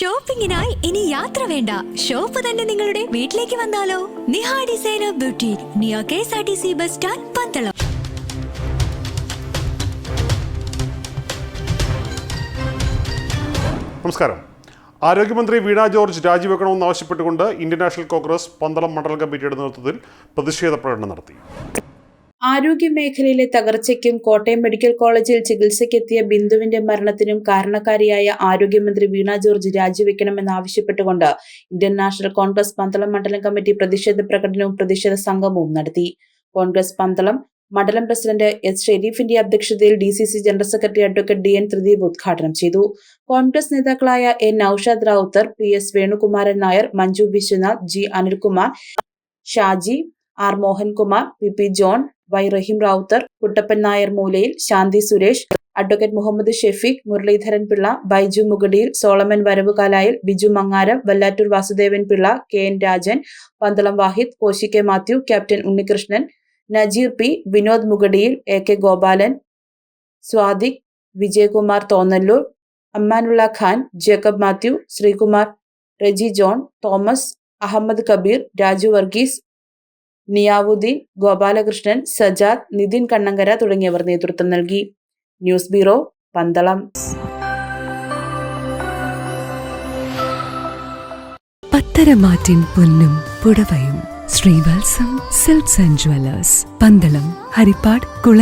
ഷോപ്പിംഗിനായി ഇനി യാത്ര വേണ്ട. ഷോപ്പ് തന്നെ നിങ്ങളുടെ വീട്ടിലേക്ക് വന്നാലോ? Niha designer beauty neo K S R T C bus stand Pandalam. നമസ്കാരം. ആരോഗ്യമന്ത്രി വീണ ജോർജ് രാജിവെക്കണമെന്ന് ആവശ്യപ്പെട്ടുകൊണ്ട് ഇന്ത്യൻ നാഷണൽ കോൺഗ്രസ് പന്തളം മണ്ഡലം കമ്മിറ്റിയുടെ നേതൃത്വത്തിൽ പ്രതിഷേധ പ്രകടനം നടത്തി. ആരോഗ്യ മേഖലയിലെ തകർച്ചയ്ക്കും കോട്ടയം മെഡിക്കൽ കോളേജിൽ ചികിത്സയ്ക്കെത്തിയ ബിന്ദുവിന്റെ മരണത്തിനും കാരണക്കാരിയായ ആരോഗ്യമന്ത്രി വീണ ജോർജ് രാജിവെക്കണമെന്നാവശ്യപ്പെട്ടുകൊണ്ട് ഇന്ത്യൻ നാഷണൽ കോൺഗ്രസ് പന്തളം മണ്ഡലം കമ്മിറ്റി പ്രതിഷേധ പ്രകടനവും പ്രതിഷേധ സംഗമവും നടത്തി. കോൺഗ്രസ് പന്തളം മണ്ഡലം പ്രസിഡന്റ് എസ് ഷെരീഫിന്റെ അധ്യക്ഷതയിൽ D C C general secretary advocate D N Thrideep ഉദ്ഘാടനം ചെയ്തു. കോൺഗ്രസ് നേതാക്കളായ N Noushad Rawther P S Venukumaran Nair Manju Viswanath G Anilkumar Shaji R Mohankumar P P John Y Rahim Rawther Kuttappan Nair Moolayil Shanthi Suresh advocate Muhammad Shefeeq Muraleedharan Pillai Baiju Mugadiyil Solomon Varavukalayil Biju Mangaram Vallattoor Vasudevan Pillai K N Rajan Pandalam Vahid Koshy K Mathew captain Unnikrishnan Najeer P Vinod Mugadiyil A K Gopalan Sadiq Vijayakumar Thonnalloor Ammanulla Khan Jacob Mathew Sreekumar Reji John Thomas Ahammed Kabeer Raju Varghese Niyavudheen Gopalakrishnan Sajad Nithin Kannankara തുടങ്ങിയവർ നേതൃത്വം നൽകി. News bureau Pandalam. പത്തരമാറ്റിൻ പൊന്നും പുടവയും Sreevalsam silks and jewellers Pandalam Harippad കുള